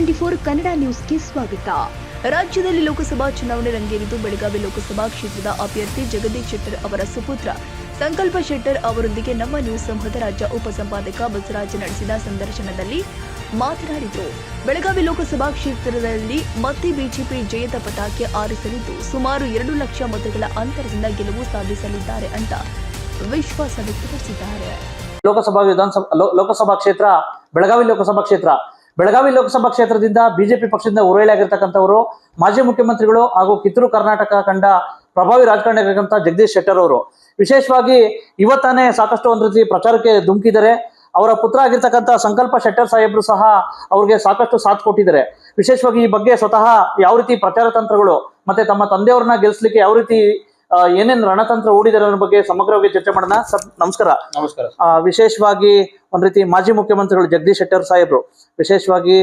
Twenty four Kannada ನ್ಯೂಸ್ಗೆ ಸ್ವಾಗತ. ರಾಜ್ಯದಲ್ಲಿ ಲೋಕಸಭಾ ಚುನಾವಣೆ ರಂಗೇರಿದ್ದು ಬೆಳಗಾವಿ ಲೋಕಸಭಾ ಕ್ಷೇತ್ರದ ಅಭ್ಯರ್ಥಿ ಜಗದೀಶ್ ಶೆಟ್ಟರ್ ಅವರ ಸುಪುತ್ರ. ಸಂಕಲ್ಪ ಶೆಟ್ಟರ್ ಅವರೊಂದಿಗೆ ನಮ್ಮ ನ್ಯೂಸ್ ಸಂಘದ ರಾಜ್ಯ ಉಪಸಂಪಾದಕ ಬಸವರಾಜ್ ನಡೆಸಿದ ಸಂದರ್ಶನದಲ್ಲಿ ಮಾತನಾಡಿದರು. ಬೆಳಗಾವಿ ಲೋಕಸಭಾ ಕ್ಷೇತ್ರದಲ್ಲಿ ಮತ್ತೆ ಬಿಜೆಪಿ ಜಯದ ಪಟಾಕಿ ಆರಿಸಲಿದ್ದು ಸುಮಾರು ಎರಡು ಲಕ್ಷ ಮತಗಳ ಅಂತರದಿಂದ ಗೆಲುವು ಸಾಧಿಸಲಿದ್ದಾರೆ ಅಂತ ವಿಶ್ವಾಸ ವ್ಯಕ್ತಪಡಿಸಿದ್ದಾರೆ. ಲೋಕಸಭಾ ವಿಧಾನಸಭಾ ಲೋಕಸಭಾ ಕ್ಷೇತ್ರ, ಬೆಳಗಾವಿ ಲೋಕಸಭಾ ಕ್ಷೇತ್ರ. ಬೆಳಗಾವಿ ಲೋಕಸಭಾ ಕ್ಷೇತ್ರದಿಂದ ಬಿಜೆಪಿ ಪಕ್ಷದಿಂದ ಉರುಳಿಯಾಗಿರ್ತಕ್ಕಂಥವರು, ಮಾಜಿ ಮುಖ್ಯಮಂತ್ರಿಗಳು ಹಾಗೂ ಕಿತ್ತೂರು ಕರ್ನಾಟಕ ಕಂಡ ಪ್ರಭಾವಿ ರಾಜಕಾರಣಿಯಾಗಿರ್ತಕ್ಕಂಥ ಜಗದೀಶ್ ಶೆಟ್ಟರ್ ಅವರು ವಿಶೇಷವಾಗಿ ಇವತ್ತಾನೆ ಸಾಕಷ್ಟು ಒಂದು ರೀತಿ ಪ್ರಚಾರಕ್ಕೆ ಧುಮುಕಿದ್ದಾರೆ ಅವರ ಪುತ್ರ ಆಗಿರ್ತಕ್ಕಂಥ ಸಂಕಲ್ಪ ಶೆಟ್ಟರ್ ಸಾಹೇಬ್ರು ಸಹ ಅವ್ರಿಗೆ ಸಾಕಷ್ಟು ಸಾಥ್ ಕೊಟ್ಟಿದ್ದಾರೆ. ವಿಶೇಷವಾಗಿ ಈ ಬಗ್ಗೆ ಸ್ವತಃ ಯಾವ ರೀತಿ ಪ್ರಚಾರ ತಂತ್ರಗಳು ಮತ್ತೆ ತಮ್ಮ ತಂದೆಯವ್ರನ್ನ ಗೆಲ್ಲಿಸ್ಲಿಕ್ಕೆ ಯಾವ ರೀತಿ ಏನೇನ್ ರಣತಂತ್ರ ಹೂಡಿದ್ದಾರೆ ಅನ್ನೋ ಬಗ್ಗೆ ಸಮಗ್ರವಾಗಿ ಚರ್ಚೆ ಮಾಡೋಣ. ಸರ್ ನಮಸ್ಕಾರ. ನಮಸ್ಕಾರ. ವಿಶೇಷವಾಗಿ ಒಂದ್ ರೀತಿ ಮಾಜಿ ಮುಖ್ಯಮಂತ್ರಿಗಳು ಜಗದೀಶ್ ಶೆಟ್ಟರ್ ಸಾಹೇಬ್ರು ವಿಶೇಷವಾಗಿ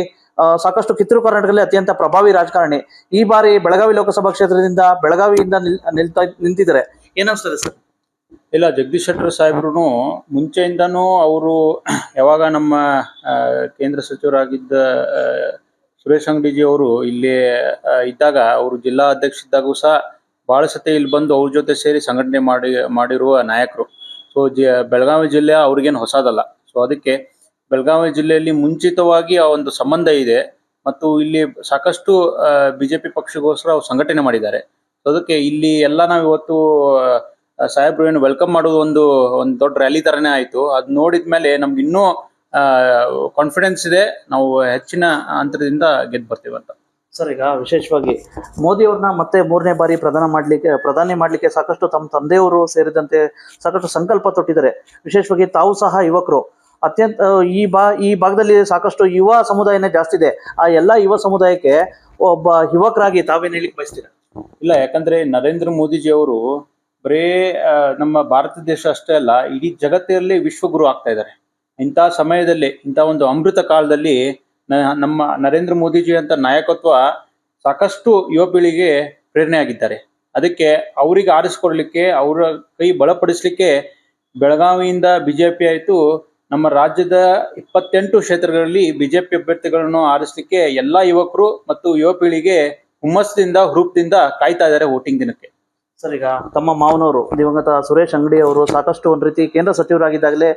ಸಾಕಷ್ಟು ಕಿತ್ತೂರು ಕರ್ನಾಟಕದಲ್ಲಿ ಅತ್ಯಂತ ಪ್ರಭಾವಿ ರಾಜಕಾರಣಿ ಈ ಬಾರಿ ಬೆಳಗಾವಿ ಲೋಕಸಭಾ ಕ್ಷೇತ್ರದಿಂದ ಬೆಳಗಾವಿಯಿಂದ ನಿಲ್ ನಿಲ್ತಾ ನಿಂತಿದ್ದಾರೆ. ಏನಿಸ್ತದೆ ಸರ್? ಇಲ್ಲ ಜಗದೀಶ್ ಶೆಟ್ಟರ್ ಸಾಹೇಬ್ರು ಮುಂಚೆಯಿಂದನೂ ಅವರು ಯಾವಾಗ ನಮ್ಮ ಕೇಂದ್ರ ಸಚಿವರಾಗಿದ್ದ ಸುರೇಶ್ ಅಂಗಡಿಜಿ ಅವರು ಇಲ್ಲಿ ಇದ್ದಾಗ ಅವರು ಜಿಲ್ಲಾ ಅಧ್ಯಕ್ಷ ಇದ್ದಾಗೂ ಸಹ ಬಹಳ ಸತಿ ಇಲ್ಲಿ ಬಂದು ಅವ್ರ ಜೊತೆ ಸೇರಿ ಸಂಘಟನೆ ಮಾಡಿ, ಮಾಡಿರುವ ನಾಯಕರು. ಸೊ ಬೆಳಗಾವಿ ಜಿಲ್ಲೆ ಅವ್ರಿಗೇನು ಹೊಸದಲ್ಲ. ಸೊ ಅದಕ್ಕೆ ಬೆಳಗಾವಿ ಜಿಲ್ಲೆಯಲ್ಲಿ ಮುಂಚಿತವಾಗಿ ಆ ಒಂದು ಸಂಬಂಧ ಇದೆ. ಮತ್ತು ಇಲ್ಲಿ ಸಾಕಷ್ಟು ಬಿಜೆಪಿ ಪಕ್ಷಗೋಸ್ಕರ ಅವ್ರು ಸಂಘಟನೆ ಮಾಡಿದ್ದಾರೆ. ಸೊ ಅದಕ್ಕೆ ಇಲ್ಲಿ ಎಲ್ಲ ನಾವು ಇವತ್ತು ಸಾಹೇಬ್ರು ಏನು ವೆಲ್ಕಮ್ ಮಾಡೋದು ಒಂದು ಒಂದು ದೊಡ್ಡ ರ್ಯಾಲಿ ತರನೇ ಆಯ್ತು. ಅದ್ ನೋಡಿದ್ಮೇಲೆ ನಮ್ಗೆ ಇನ್ನೂ ಕಾನ್ಫಿಡೆನ್ಸ್ ಇದೆ. ನಾವು ಹೆಚ್ಚಿನ ಅಂತರದಿಂದ ಗೆದ್ದು ಬರ್ತೀವಿ ಅಂತ. ಸರ್, ಈಗ ವಿಶೇಷವಾಗಿ ಮೋದಿ ಅವ್ರನ್ನ ಮತ್ತೆ ಮೂರನೇ ಬಾರಿ ಪ್ರಧಾನ ಮಾಡಲಿಕ್ಕೆ, ಪ್ರಧಾನಿ ಮಾಡಲಿಕ್ಕೆ ಸಾಕಷ್ಟು ತಮ್ಮ ತಂದೆಯವರು ಸೇರಿದಂತೆ ಸಾಕಷ್ಟು ಸಂಕಲ್ಪ ತೊಟ್ಟಿದ್ದಾರೆ. ವಿಶೇಷವಾಗಿ ತಾವು ಸಹ ಯುವಕರು. ಅತ್ಯಂತ, ಈ ಬಾ, ಈ ಭಾಗದಲ್ಲಿ ಸಾಕಷ್ಟು ಯುವ ಸಮುದಾಯನೇ ಜಾಸ್ತಿ ಇದೆ. ಆ ಎಲ್ಲ ಯುವ ಸಮುದಾಯಕ್ಕೆ ಒಬ್ಬ ಯುವಕರಾಗಿ ತಾವೇನು ಹೇಳಿಕ್ ಬಯಸ್ತೀರಾ? ಇಲ್ಲ, ಯಾಕಂದ್ರೆ ನರೇಂದ್ರ ಮೋದಿಜಿ ಅವರು ಬರೇ ನಮ್ಮ ಭಾರತ ದೇಶ ಅಷ್ಟೇ ಅಲ್ಲ, ಇಡೀ ಜಗತ್ತಿನಲ್ಲಿ ವಿಶ್ವಗುರು ಆಗ್ತಾ ಇದ್ದಾರೆ. ಇಂಥ ಸಮಯದಲ್ಲಿ, ಇಂಥ ಒಂದು ಅಮೃತ ಕಾಲದಲ್ಲಿ ನಮ್ಮ ನರೇಂದ್ರ ಮೋದಿಜಿ ಅಂತ ನಾಯಕತ್ವ ಸಾಕಷ್ಟು ಯುವ ಪೀಳಿಗೆ ಪ್ರೇರಣೆ ಆಗಿದ್ದಾರೆ ಅದಕ್ಕೆ ಅವರಿಗೆ ಆರಿಸಿಕೊಡ್ಲಿಕ್ಕೆ, ಅವರ ಕೈ ಬಲಪಡಿಸ್ಲಿಕ್ಕೆ ಬೆಳಗಾವಿಯಿಂದ ಬಿಜೆಪಿ ಆಯಿತು. ನಮ್ಮ ರಾಜ್ಯದ ಇಪ್ಪತ್ತೆಂಟು ಕ್ಷೇತ್ರಗಳಲ್ಲಿ ಬಿಜೆಪಿ ಅಭ್ಯರ್ಥಿಗಳನ್ನು ಆರಿಸಲಿಕ್ಕೆ ಎಲ್ಲಾ ಯುವಕರು ಮತ್ತು ಯುವ ಪೀಳಿಗೆ ಹುಮ್ಮಸ್ಸಿಂದ ಹುರುಪದಿಂದ ಕಾಯ್ತಾ ಇದ್ದಾರೆ ವೋಟಿಂಗ್ ದಿನಕ್ಕೆ. ಸರ್, ಈಗ ತಮ್ಮ ಮಾವನವರು, ದಿವಂಗತ ಸುರೇಶ್ ಅಂಗಡಿ ಅವರು ಸಾಕಷ್ಟು ಒಂದು ರೀತಿ ಕೇಂದ್ರ ಸಚಿವರಾಗಿದ್ದಾಗಲೇ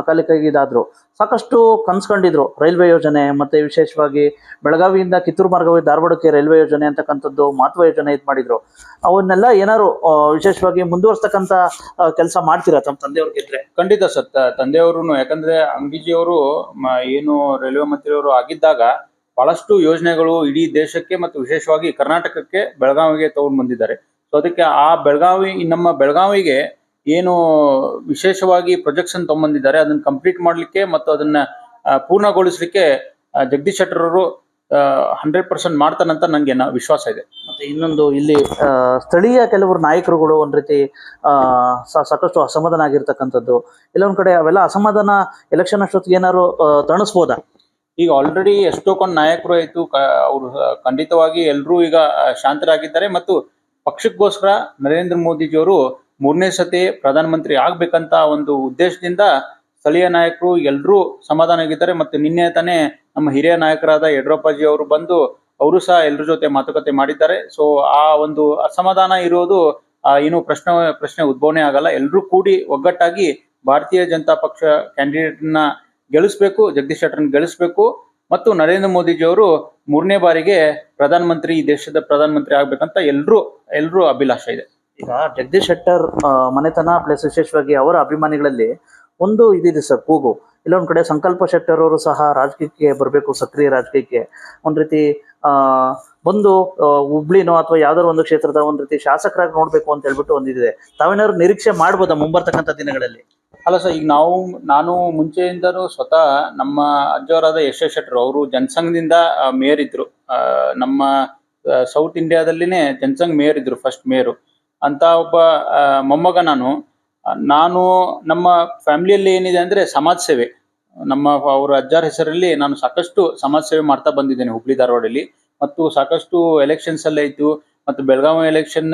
ಅಕಾಲಿಕಾಗಿ ಇದಾದ್ರು. ಸಾಕಷ್ಟು ಕನ್ಸ್ಕೊಂಡಿದ್ರು ರೈಲ್ವೆ ಯೋಜನೆ ಮತ್ತೆ ವಿಶೇಷವಾಗಿ ಬೆಳಗಾವಿಯಿಂದ ಕಿತ್ತೂರು ಮಾರ್ಗವಾಗಿ ಧಾರವಾಡಕ್ಕೆ ರೈಲ್ವೆ ಯೋಜನೆ ಅಂತಕ್ಕಂಥದ್ದು ಮಹತ್ವ ಯೋಜನೆ ಇದು ಮಾಡಿದ್ರು. ಅವನ್ನೆಲ್ಲ ಏನಾದ್ರು ವಿಶೇಷವಾಗಿ ಮುಂದುವರ್ಸ್ತಕ್ಕಂಥ ಕೆಲಸ ಮಾಡ್ತೀರಾ ತಮ್ಮ ತಂದೆಯವ್ರಿಗೆ ಗೆದ್ರೆ? ಖಂಡಿತ ಸರ್ ತಂದೆಯವರು ಯಾಕಂದ್ರೆ ಅಂಗಿಜಿಯವರು ಏನು ರೈಲ್ವೆ ಮಂತ್ರಿಯವರು ಆಗಿದ್ದಾಗ ಬಹಳಷ್ಟು ಯೋಜನೆಗಳು ಇಡೀ ದೇಶಕ್ಕೆ ಮತ್ತು ವಿಶೇಷವಾಗಿ ಕರ್ನಾಟಕಕ್ಕೆ ಬೆಳಗಾವಿಗೆ ತಗೊಂಡು ಬಂದಿದ್ದಾರೆ. ಸೊ ಅದಕ್ಕೆ ಆ ಬೆಳಗಾವಿ ನಮ್ಮ ಬೆಳಗಾವಿಗೆ ಏನು ವಿಶೇಷವಾಗಿ ಪ್ರೊಜೆಕ್ಷನ್ ತೊಗೊಂಬಂದಿದ್ದಾರೆ ಅದನ್ನ ಕಂಪ್ಲೀಟ್ ಮಾಡಲಿಕ್ಕೆ ಮತ್ತು ಅದನ್ನ ಪೂರ್ಣಗೊಳಿಸಲಿಕ್ಕೆ ಜಗದೀಶ್ ಶೆಟ್ಟರ್ ಅವರು ಹಂಡ್ರೆಡ್ ಪರ್ಸೆಂಟ್ ಮಾಡ್ತಾನಂತ ನನಗೆ ವಿಶ್ವಾಸ ಇದೆ. ಮತ್ತೆ ಇನ್ನೊಂದು ಇಲ್ಲಿ ಸ್ಥಳೀಯ ಕೆಲವರು ನಾಯಕರುಗಳು ಒಂದ್ ರೀತಿ ಸಾಕಷ್ಟು ಅಸಮಾಧಾನ ಆಗಿರ್ತಕ್ಕಂಥದ್ದು ಇಲ್ಲೊಂದು ಕಡೆ ಅವೆಲ್ಲ ಅಸಮಾಧಾನ ಎಲೆಕ್ಷನ್ ಅಷ್ಟೊತ್ತಿಗೆ ಏನಾದ್ರು ತಣಿಸ್ಬೋದಾ? ಈಗ ಆಲ್ರೆಡಿ ಎಷ್ಟೋ ಕೊಂಡ್ ನಾಯಕರು ಆಯ್ತು ಅವರು ಖಂಡಿತವಾಗಿ ಎಲ್ಲರೂ ಈಗ ಶಾಂತರಾಗಿದ್ದಾರೆ ಮತ್ತು ಪಕ್ಷಕ್ಕೋಸ್ಕರ ನರೇಂದ್ರ ಮೋದಿಜಿಯವರು ಮೂರನೇ ಸತಿ ಪ್ರಧಾನಮಂತ್ರಿ ಆಗ್ಬೇಕಂತ ಒಂದು ಉದ್ದೇಶದಿಂದ ಸ್ಥಳೀಯ ನಾಯಕರು ಎಲ್ಲರೂ ಸಮಾಧಾನ ಆಗಿದ್ದಾರೆ ಮತ್ತು ನಿನ್ನೆ ತಾನೇ ನಮ್ಮ ಹಿರಿಯ ನಾಯಕರಾದ ಯಡಿಯೂರಪ್ಪಾಜಿ ಅವರು ಬಂದು ಅವರು ಸಹ ಎಲ್ಲರ ಜೊತೆ ಮಾತುಕತೆ ಮಾಡಿದ್ದಾರೆ. ಸೊ ಆ ಒಂದು ಅಸಮಾಧಾನ ಇರೋದು ಏನು ಪ್ರಶ್ನೆ ಪ್ರಶ್ನೆ ಉದ್ಭವನೆ ಆಗಲ್ಲ. ಎಲ್ಲರೂ ಕೂಡಿ ಒಗ್ಗಟ್ಟಾಗಿ ಭಾರತೀಯ ಜನತಾ ಪಕ್ಷ ಕ್ಯಾಂಡಿಡೇಟ್ನ ಗೆಲ್ಲಿಸ್ಬೇಕು, ಜಗದೀಶ್ ಶೆಟ್ಟರ್ನ ಗೆಲ್ಲಿಸ್ಬೇಕು. ಮತ್ತು ನರೇಂದ್ರ ಮೋದಿಜಿಯವರು ಮೂರನೇ ಬಾರಿಗೆ ಪ್ರಧಾನಮಂತ್ರಿ, ಈ ದೇಶದ ಪ್ರಧಾನಮಂತ್ರಿ ಆಗ್ಬೇಕಂತ ಎಲ್ರು ಎಲ್ಲರೂ ಅಭಿಲಾಷೆ ಇದೆ. ಈಗ ಜಗದೀಶ್ ಶೆಟ್ಟರ್ ಮನೆತನ ಪ್ಲಸ್ ವಿಶೇಷವಾಗಿ ಅವರ ಅಭಿಮಾನಿಗಳಲ್ಲಿ ಒಂದು ಇದಿದೆ ಸರ್, ಕೂಗು. ಇಲ್ಲೊಂದ್ ಕಡೆ ಸಂಕಲ್ಪ ಶೆಟ್ಟರ್ ಅವರು ಸಹ ರಾಜಕೀಯಕ್ಕೆ ಬರಬೇಕು, ಸಕ್ರಿಯ ರಾಜಕೀಯಕ್ಕೆ. ಒಂದ್ ರೀತಿ, ಆ, ಬಂದು ಹುಬ್ಳಿನೋ ಅಥವಾ ಯಾವ್ದಾದ್ರು ಒಂದು ಕ್ಷೇತ್ರದ ಒಂದ್ ರೀತಿ ಶಾಸಕರಾಗಿ ನೋಡ್ಬೇಕು ಅಂತ ಹೇಳ್ಬಿಟ್ಟು ಒಂದಿದೆ ತಾವೇನಾದ್ರು ನಿರೀಕ್ಷೆ ಮಾಡ್ಬೋದಾ ಮುಂಬರ್ತಕ್ಕಂಥ ದಿನಗಳಲ್ಲಿ? ಅಲ್ಲ ಸರ್, ಈಗ ನಾವು, ನಾನು ಮುಂಚೆಯಿಂದನೂ ಸ್ವತಃ ನಮ್ಮ ಅಜ್ಜವರಾದ ಯಶ್ ಶೆಟ್ಟರು, ಅವರು ಜನಸಂಘದಿಂದ ಮೇಯರ್ ಇದ್ರು. ನಮ್ಮ ಸೌತ್ ಇಂಡಿಯಾದಲ್ಲಿನೇ ಜನಸಂಘ ಮೇಯರ್ ಇದ್ರು ಫಸ್ಟ್ ಮೇಯರು. ಅಂತ ಒಬ್ಬ ಮೊಮ್ಮಗ ನಾನು. ನಾನು ನಮ್ಮ ಫ್ಯಾಮಿಲಿಯಲ್ಲಿ ಏನಿದೆ ಅಂದ್ರೆ ಸಮಾಜ ಸೇವೆ. ನಮ್ಮ ಅವರ ಅಜ್ಜಾರ ಹೆಸರಲ್ಲಿ ನಾನು ಸಾಕಷ್ಟು ಸಮಾಜ ಸೇವೆ ಮಾಡ್ತಾ ಬಂದಿದ್ದೇನೆ ಹುಬ್ಳಿ ಧಾರವಾಡಲ್ಲಿ. ಮತ್ತು ಸಾಕಷ್ಟು ಎಲೆಕ್ಷನ್ಸ್ ಅಲ್ಲಿ ಆಯ್ತು ಮತ್ತು Belagavi election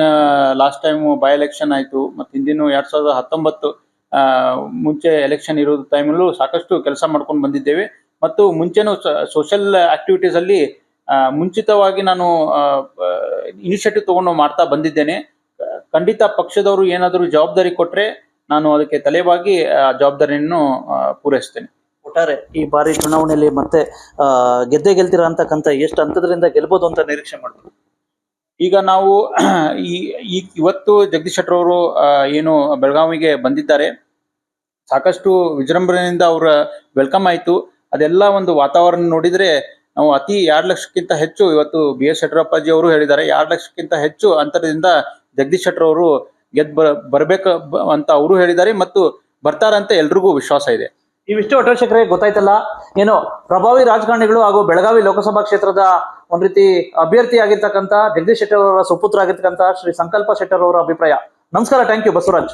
last time by election ಆಯ್ತು. ಮತ್ತು ಹಿಂದಿನ ಎರಡ್ ಸಾವಿರದ ಹತ್ತೊಂಬತ್ತು ಮುಂಚೆ ಎಲೆಕ್ಷನ್ ಇರೋ ಟೈಮಲ್ಲೂ ಸಾಕಷ್ಟು ಕೆಲಸ ಮಾಡ್ಕೊಂಡು ಬಂದಿದ್ದೇವೆ. ಮತ್ತು ಮುಂಚೆನೂ ಸೋಷಿಯಲ್ ಆಕ್ಟಿವಿಟೀಸ್ ಅಲ್ಲಿ ಮುಂಚಿತವಾಗಿ ನಾನು ಇನಿಷಿಯೇಟಿವ್ ತಗೊಂಡು ಮಾಡ್ತಾ ಬಂದಿದ್ದೇನೆ. ಖಂಡಿತ ಪಕ್ಷದವರು ಏನಾದರೂ ಜವಾಬ್ದಾರಿ ಕೊಟ್ರೆ ನಾನು ಅದಕ್ಕೆ ತಲೆಬಾಗಿ ಆ ಜವಾಬ್ದಾರಿಯನ್ನು ಪೂರೈಸ್ತೇನೆ ಒಟ್ಟಾರೆ ಈ ಬಾರಿ ಚುನಾವಣೆಯಲ್ಲಿ ಮತ್ತೆ ಗೆದ್ದೆ ಗೆಲ್ತಿರೋ ಅಂತಕ್ಕಂಥ ಎಷ್ಟು ಹಂತದ್ರಿಂದ ಗೆಲ್ಬೋದು ಅಂತ ನಿರೀಕ್ಷೆ ಮಾಡ್ತೀವಿ ಈಗ ನಾವು ಈ ಇವತ್ತು ಜಗದೀಶ್ ಶೆಟ್ಟರ್ ಅವರು ಏನು ಬೆಳಗಾವಿಗೆ ಬಂದಿದ್ದಾರೆ. ಸಾಕಷ್ಟು ವಿಜೃಂಭಣೆಯಿಂದ ಅವರ ವೆಲ್ಕಮ್ ಆಯಿತು. ಅದೆಲ್ಲ ಒಂದು ವಾತಾವರಣ ನೋಡಿದ್ರೆ ನಾವು ಅತಿ ಎರಡು ಲಕ್ಷಕ್ಕಿಂತ ಹೆಚ್ಚು ಇವತ್ತು ಬಿ ಎಸ್ ಯಡಿಯೂರಪ್ಪಾಜಿ ಅವರು ಹೇಳಿದ್ದಾರೆ. ಎರಡು ಲಕ್ಷಕ್ಕಿಂತ ಹೆಚ್ಚು ಅಂತರದಿಂದ ಜಗದೀಶ್ ಶೆಟ್ಟರ್ ಅವರು ಗೆದ್ದು ಬರಬೇಕು ಅಂತ ಅವರು ಹೇಳಿದ್ದಾರೆ ಮತ್ತು ಬರ್ತಾರಂತ ಎಲ್ರಿಗೂ ವಿಶ್ವಾಸ ಇದೆ. ಇವಿಷ್ಟು ಒಟ್ಟಶೇಖರೇ ಗೊತ್ತಾಯ್ತಲ್ಲ? ಏನು, ಪ್ರಭಾವಿ ರಾಜಕಾರಣಿಗಳು ಹಾಗೂ ಬೆಳಗಾವಿ ಲೋಕಸಭಾ ಕ್ಷೇತ್ರದ ಒಂದ್ ರೀತಿ ಅಭ್ಯರ್ಥಿ ಆಗಿರ್ತಕ್ಕಂಥ ಜಗದೀಶ್ ಶೆಟ್ಟರ್ ಅವರ ಸುಪುತ್ರ ಆಗಿರ್ತಕ್ಕಂಥ ಶ್ರೀ ಸಂಕಲ್ಪ ಶೆಟ್ಟರ್ ಅವರ ಅಭಿಪ್ರಾಯ. ನಮಸ್ಕಾರ, ಥ್ಯಾಂಕ್ ಯು ಬಸವರಾಜ್.